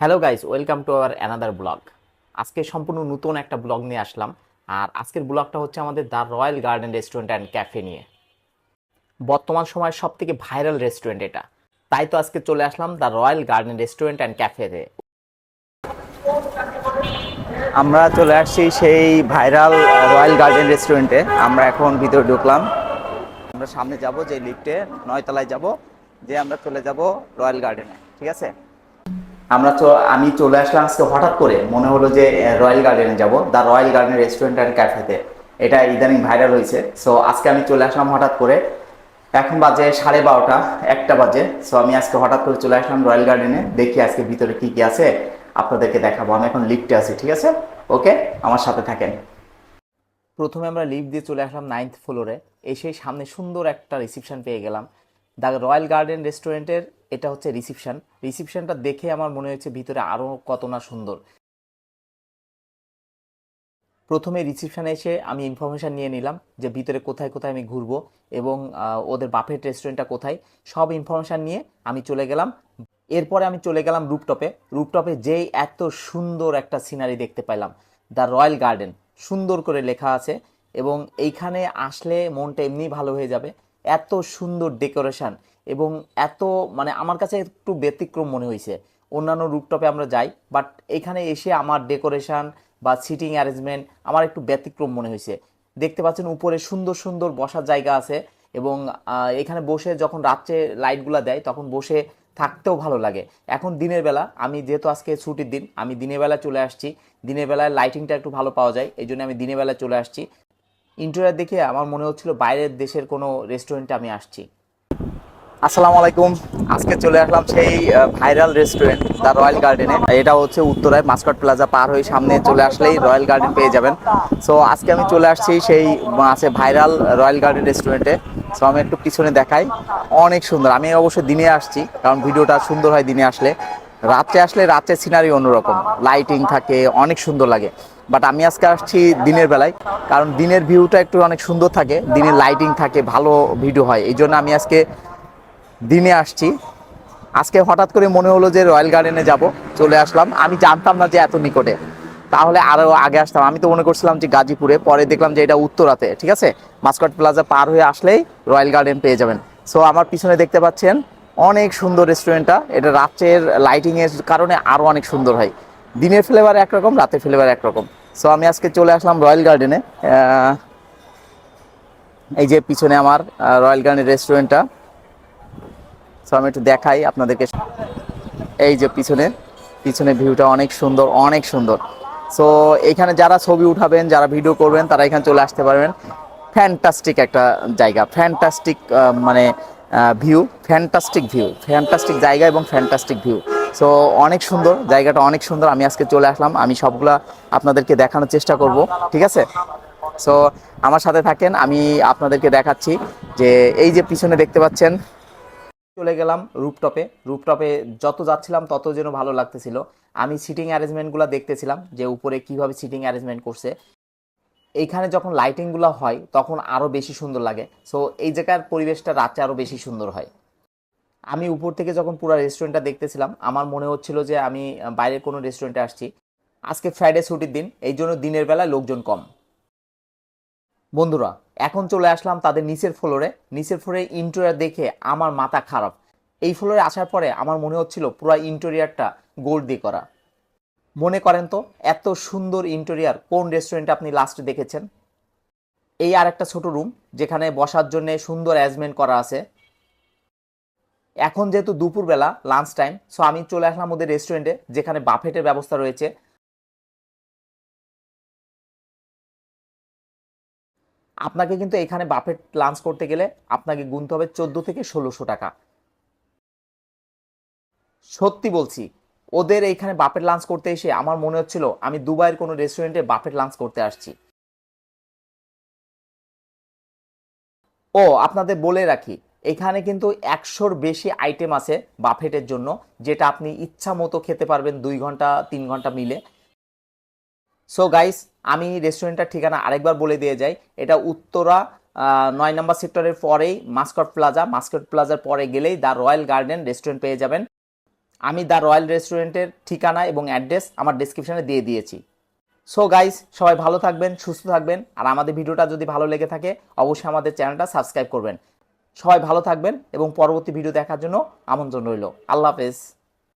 Hello guys welcome to our another vlog আজকে সম্পূর্ণ নতুন একটা ব্লগ নিয়ে আসলাম। আর আজকের ব্লগটা হচ্ছে আমাদের the royal garden restaurant and cafe নিয়ে। বর্তমান সময়ের সব থেকে ভাইরাল রেস্টুরেন্ট এটা। তাই তো আজকে চলে আসলাম the royal garden restaurant and ক্যাফেতে আমরা চলে আসছি সেই ভাইরাল রয়্যাল গার্ডেন রেস্টুরেন্টে আমরা এখন ভিতরে ঢুকলাম। আমরা সামনে যাব যে লিফটে নয়তলায় যাব। যে আমরা চলে যাব রয়্যাল গার্ডেনে ঠিক আছে? আমরা আমি চলে আসলাম আজকে হঠাৎ করে। মনে হলো যে রয়্যাল গার্ডেনে যাব the royal garden restaurant and ক্যাফেতে এটা ইদানিং ভাইরাল হয়েছে। সো আজকে আমি চলে আসলাম হঠাৎ করে। এখন বাজে সাড়ে বারোটা, একটা বাজে। সো আমি আজকে হঠাৎ করে চলে আসলাম রয়্যাল গার্ডেনে দেখি আজকে ভিতরে কি কি আছে। আপনাদেরকে দেখাবো। আমি এখন লিফটে আছি, ঠিক আছে? ওকে আমার সাথে থাকেন। প্রথমে আমরা লিফট দিয়ে চলে আসলাম নাইনথ ফ্লোরে এসে সামনে সুন্দর একটা রিসিপশন পেয়ে গেলাম। দ্য রয়্যাল গার্ডেন রেস্টুরেন্টের এটা হচ্ছে রিসিপশন। রিসিপশনটা দেখে আমার মনে হয়েছে ভিতরে আরও কত না সুন্দর। প্রথমে রিসিপশনে এসে আমি ইনফরমেশান নিয়ে নিলাম যে ভিতরে কোথায় কোথায় আমি ঘুরবো এবং ওদের বাফেট রেস্টুরেন্টটা কোথায়। সব ইনফরমেশান নিয়ে আমি চলে গেলাম। এরপরে আমি চলে গেলাম রুপটপে রুপটপে যেই এত সুন্দর একটা সিনারি দেখতে পাইলাম দ্য রয়্যাল গার্ডেন। সুন্দর করে লেখা আছে এবং এইখানে আসলে মনটা এমনি ভালো হয়ে যাবে। এত সুন্দর ডেকোরেশন এবং এত মানে আমার কাছে একটু ব্যতিক্রম মনে হয়েছে। অন্যান্য রুপটপে আমরা যাই, বাট এখানে এসে আমার ডেকোরেশন বা সিটিং অ্যারেঞ্জমেন্ট আমার একটু ব্যতিক্রম মনে হয়েছে। দেখতে পাচ্ছেন উপরে সুন্দর সুন্দর বসার জায়গা আছে এবং এখানে বসে যখন রাত্রে লাইটগুলো দেয় তখন বসে থাকতেও ভালো লাগে। এখন দিনের বেলা, আমি যেহেতু আজকে ছুটির দিন, আমি দিনের বেলা চলে আসছি। দিনের বেলায় লাইটিংটা একটু ভালো পাওয়া যায়, এই জন্য আমি দিনের বেলা চলে আসছি। ইন্টেরিয়ার দেখে আমার মনে হচ্ছিল বাইরের দেশের কোনো রেস্টুরেন্টে আমি আসছি। আসসালামু আলাইকুম। আজকে চলে আসলাম সেই ভাইরাল রেস্টুরেন্ট দ্য রয়্যাল গার্ডেনে। এটা হচ্ছে উত্তরায় মাস্কট প্লাজা পার হয়ে সামনে চলে আসলেই রয়্যাল গার্ডেন পেয়ে যাবেন। সো আজকে আমি চলে আসছি সেই আছে ভাইরাল রয়্যাল গার্ডেন রেস্টুরেন্টে সো আমি একটু পিছনে দেখাই। অনেক সুন্দর। আমি অবশ্যই দিনে আসছি, কারণ ভিডিওটা সুন্দর হয় দিনে আসলে। রাত্রে আসলে রাত্রের সিনারি অন্যরকম। লাইটিং থাকে, অনেক সুন্দর লাগে। বাট আমি আজকে আসছি দিনের বেলায়, কারণ দিনের ভিউটা একটু অনেক সুন্দর থাকে, দিনের লাইটিং থাকে, ভালো ভিডিও হয়। এই জন্য আমি আজকে দিনে আসছি। আজকে হঠাৎ করে মনে হলো যে রয়্যাল গার্ডেনে যাব, চলে আসলাম। আমি জানতাম না যে এত নিকটে। তাহলে আরও আগে আসতাম। আমি তো মনে করছিলাম যে গাজীপুরে, পরে দেখলাম যে এটা উত্তরাতে, ঠিক আছে? মাস্কট প্লাজা পার হয়ে আসলেই রয়্যাল গার্ডেন পেয়ে যাবেন। সো আমার পিছনে দেখতে পাচ্ছেন অনেক সুন্দর রেস্টুরেন্টটা এটা রাত্রের লাইটিং এর কারণে আরও অনেক সুন্দর হয়। দিনের ফ্লেভার একরকম, রাতের ফ্লেভার একরকম। সো আমি আজকে চলে আসলাম রয়্যাল গার্ডেনে এই যে পিছনে আমার রয়্যাল গার্ডেন রেস্টুরেন্টটা সো আমি একটু দেখাই আপনাদেরকে। এই যে পিছনে পিছনে ভিউটা অনেক সুন্দর অনেক সুন্দর। সো এখানে যারা ছবি উঠাবেন, যারা ভিডিও করবেন, তারা এখানে চলে আসতে পারবেন। ফ্যান্টাস্টিক একটা জায়গা। ফ্যান্টাস্টিক মানে ভিউ ফ্যান্টাস্টিক ভিউ ফ্যান্টাস্টিক জায়গা এবং ফ্যান্টাস্টিক ভিউ সো অনেক সুন্দর, জায়গাটা অনেক সুন্দর। আমি আজকে চলে আসলাম, আমি সবগুলা আপনাদেরকে দেখানোর চেষ্টা করব, ঠিক আছে? সো আমার সাথে থাকেন, আমি আপনাদেরকে দেখাচ্ছি যে এই যে পিছনে দেখতে পাচ্ছেন, চলে গেলাম রুপটপে রুপটপে যত যাচ্ছিলাম, তত যেন ভালো লাগতেছিল। আমি সিটিং অ্যারেঞ্জমেন্টগুলো দেখতেছিলাম, যে উপরে কীভাবে সিটিং অ্যারেঞ্জমেন্ট করছে। এইখানে যখন লাইটিংগুলো হয়, তখন আরও বেশি সুন্দর লাগে। সো এই জায়গার পরিবেশটা রাতে আরও বেশি সুন্দর হয়। আমি উপর থেকে যখন পুরো রেস্টুরেন্টটা দেখতেছিলাম, আমার মনে হচ্ছিল যে আমি বাইরের কোনো রেস্টুরেন্টে আসছি। আজকে ফ্রাইডে ছুটির দিন, এই জন্য দিনের বেলায় লোকজন কম। বন্ধুরা, এখন চলে আসলাম তাদের নিচের ফ্লোরে নিচের ফ্লোরে ইন্টেরিয়ার দেখে আমার মাথা খারাপ। এই ফ্লোরে আসার পরে আমার মনে হচ্ছিল পুরো ইন্টেরিয়ারটা গোল্ড দিয়ে করা। মনে করেন তো, এত সুন্দর ইন্টেরিয়ার কোন রেস্টুরেন্টে আপনি লাস্টে দেখেছেন? এই আর একটা ছোট রুম যেখানে বসার জন্য সুন্দর অ্যারেঞ্জমেন্ট করা আছে। এখন যেহেতু দুপুরবেলা লাঞ্চ টাইম সো আমি চলে আসলাম ওদের রেস্টুরেন্টে যেখানে বাফেটের ব্যবস্থা রয়েছে। আপনাকে কিন্তু এখানে বাফেট লাঞ্চ করতে গেলে আপনাকে গুনতে হবে চোদ্দ থেকে ষোলোশো টাকা। সত্যি বলছি ওদের এইখানে বাফেট লাঞ্চ করতে এসে আমার মনে হচ্ছিল আমি দুবাইয়ের কোনো রেস্টুরেন্টে বাফেট লাঞ্চ করতে আসছি। ও, আপনাদের বলে রাখি, এখানে কিন্তু একশোর বেশি আইটেম আছে বাফেটের জন্য, যেটা আপনি ইচ্ছা মতো খেতে পারবেন দুই ঘণ্টা, তিন ঘণ্টা মিলে। সো গাইস আমি রেস্টুরেন্টটার ঠিকানা আরেকবার বলে দিয়ে যাই, এটা উত্তরা নয় নম্বর সেক্টরের পরেই মাস্কট প্লাজা মাস্কট প্লাজার পরে গেলেই দ্য রয়্যাল গার্ডেন রেস্টুরেন্ট পেয়ে যাবেন। আমি দ্য রয়্যাল রেস্টুরেন্টের ঠিকানা এবং অ্যাড্রেস আমার ডিসক্রিপশানে দিয়ে দিয়েছি। সো গাইস সবাই ভালো থাকবেন, সুস্থ থাকবেন, আর আমাদের ভিডিওটা যদি ভালো লেগে থাকে, অবশ্যই আমাদের চ্যানেলটা সাবস্ক্রাইব করবেন। সবাই ভালো থাকবেন এবং পরবর্তী ভিডিও দেখার জন্য আমন্ত্রণ রইল। আল্লাহ হাফেজ।